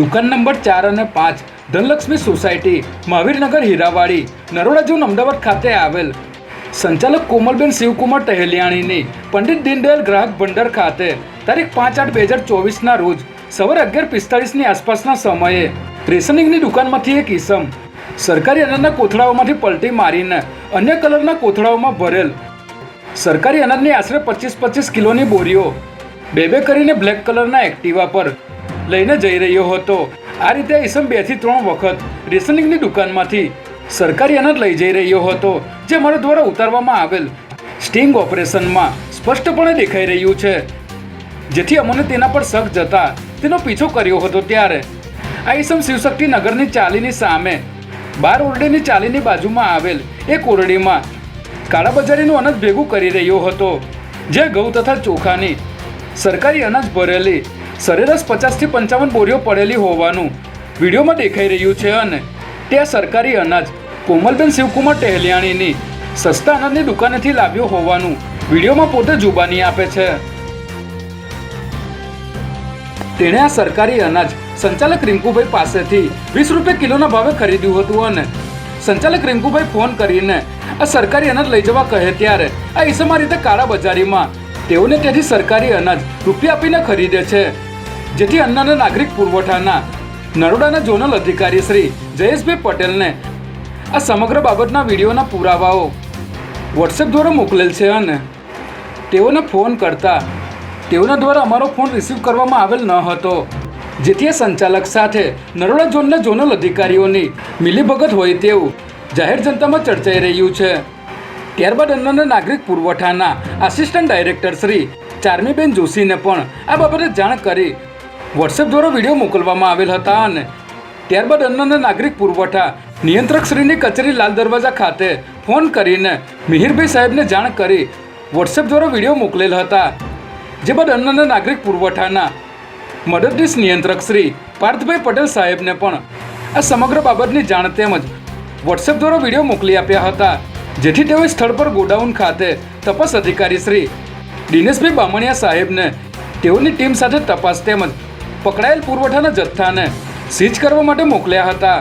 દુકાન નંબર ચાર અને પાંચ, ધનલક્ષ્મી સોસાયટી, મહાવીરનગર હીરાવાડી, નરોડા જૂન, અમદાવાદ ખાતે આવેલ. સંચાલક કોમલબેન શિવકુમાર ટહેલિયાણીની પંડિત દીનદયાલ ગ્રાહક ભંડાર ખાતે, તારીખ પાંચ આઠ બે હજાર ચોવીસના રોજ, સવારે અગિયાર પિસ્તાળીસની આસપાસના સમયે, રેશનિંગની દુકાનમાંથી એક ઈસમ, સરકારી અનાજના કોથળાઓમાંથી પલટી મારીને અન્ય કલરના કોથળાઓમાં ભરેલ. સરકારી અનાજની આશરે પચીસ પચીસ કિલોની બોરીઓ બે બે કરીને બ્લેક કલરના એક્ટિવા પર લઈને જઈ રહ્યો હતો. આ રીતે ઈસમ બેથી ત્રણ વખત રેશનિંગની દુકાનમાંથી સરકારી અનાજ લઈ જઈ રહ્યો હતો, જે મારા દ્વારા ઉતારવામાં આવેલ સ્ટિંગ ઓપરેશનમાં સ્પષ્ટપણે દેખાઈ રહ્યું છે. જેથી અમને તેના પર શક જતા તેનો પીછો કર્યો હતો ત્યારે. આ ઈસમ શિવશક્તિ નગરની ચાલીની સામે, બાર ઓરડીની ચાલીની બાજુમાં આવેલ એક ઓરડીમાં કાળાબજારીનું અનાજ ભેગું કરી રહ્યો હતો, જે ઘઉં તથા ચોખાની સરકારી અનાજ ભરેલી સરેરાશ પચાસથી પંચાવન બોરીઓ પડેલી હોવાનું વિડીયોમાં દેખાઈ રહ્યું છે અને તે સરકારી અનાજ કોમલબેન શિવકુમાર ટહેલિયાણીની સસ્તા અનાજની દુકાનેથી લાવ્યો હોવાનું વિડીયોમાં પોતે જુબાની આપે છે. તેણે આ સરકારી અનાજ સંચાલક રિંકુભાઈ પાસેથી વીસ રૂપિયા કિલોના ભાવે ખરીદ્યું હતું અને સંચાલક રિંકુભાઈ ફોન કરીને આ સરકારી અનાજ લઈ જવા કહે ત્યારે આ ઈસમા રીતે કાળા બજારીમાં તેઓને ત્યાંથી સરકારી અનાજ રૂપિયા આપીને ખરીદે છે. જેથી અન્ન અને નાગરિક પુરવઠાના નરોડાના ઝોનલ અધિકારી શ્રી જયેશભાઈ પટેલને આ સમગ્ર બાબતના વિડીયોના પુરાવાઓ વોટ્સએપ દ્વારા મોકલેલ છે અને તેઓને ફોન કરતા તેઓના દ્વારા અમારો ફોન રિસીવ કરવામાં આવેલ ન હતો. જેથી આ સંચાલક સાથે નરોડા ઝોનના ઝોનલ અધિકારીઓની મિલીભગત હોય તેવું જાહેર જનતામાં ચર્ચાઈ રહ્યું છે. ત્યારબાદ અન્ન નાગરિક પુરવઠાના આસિસ્ટન્ટ ડાયરેક્ટર શ્રી ચારમીબેન જોશીને પણ આ બાબતે જાણ કરી વોટ્સએપ દ્વારા વીડિયો મોકલવામાં આવેલ હતા અને ત્યારબાદ અન્ન અને નાગરિક પુરવઠા નિયંત્રક શ્રીની કચેરી લાલ દરવાજા ખાતે ફોન કરીને મિહિરભાઈ સાહેબને જાણ કરી વોટ્સએપ દ્વારા વીડિયો મોકલેલ હતા. જે બાદ અન્ન અને નાગરિક પુરવઠાના મદદનીશ નિયંત્રક શ્રી પાર્થભાઈ પટેલ સાહેબને પણ આ સમગ્ર બાબતની જાણ તેમજ વોટ્સએપ દ્વારા વીડિયો મોકલી આપ્યા હતા. જેથી તેઓએ સ્થળ પર ગોડાઉન ખાતે તપાસ અધિકારી શ્રી દિનેશભાઈ બામણિયા સાહેબને તેઓની ટીમ સાથે તપાસ તેમજ પકડાયેલ પુરવઠાના જથ્થાને સીઝ કરવા માટે મોકલ્યા હતા.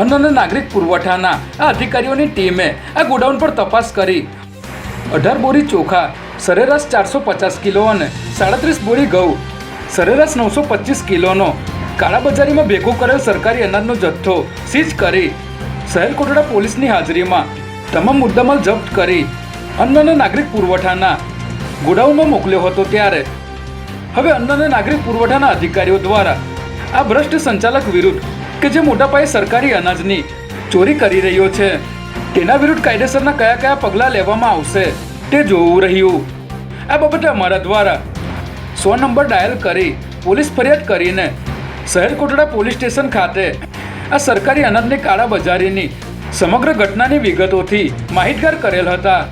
અન્ન અને નાગરિક પુરવઠાના આ અધિકારીઓની ટીમે આ ગોડાઉન પર તપાસ કરી. અઢાર બોરી ચોખા, સરેરાશ ચારસો પચાસ કિલો અને સાડત્રીસ બોરી ઘઉં, સરેરાશ નવસો પચીસ કિલોનો કાળાબજારીમાં ભેગો કરેલ સરકારી અનાજનો જથ્થો સીઝ કરી. શહેર કોટડા પોલીસની હાજરીમાં તમામ મુદ્દામાલ જપ્ત કરી. અન્ન અને નાગરિક પુરવઠાના ગોડાઉનમાં મોકલ્યો હતો ત્યારે હવે અન્ન અને નાગરિક પુરવઠાના અધિકારીઓ દ્વારા આ ભ્રષ્ટ સંચાલક વિરુદ્ધ કે જે મોટા પાયે સરકારી અનાજની ચોરી કરી રહ્યો છે, તેના વિરુદ્ધ કાયદેસરના કયા કયા પગલાં લેવામાં આવશે તે જોવું રહ્યું. આ બાબતે અમારા દ્વારા સો નંબર ડાયલ કરી પોલીસ ફરિયાદ કરીને શહેર કોટડા પોલીસ સ્ટેશન ખાતે આ સરકારી અનાજની કાળાબજારીની સમગ્ર ઘટનાની વિગતોથી માહિતગાર કરેલ હતા.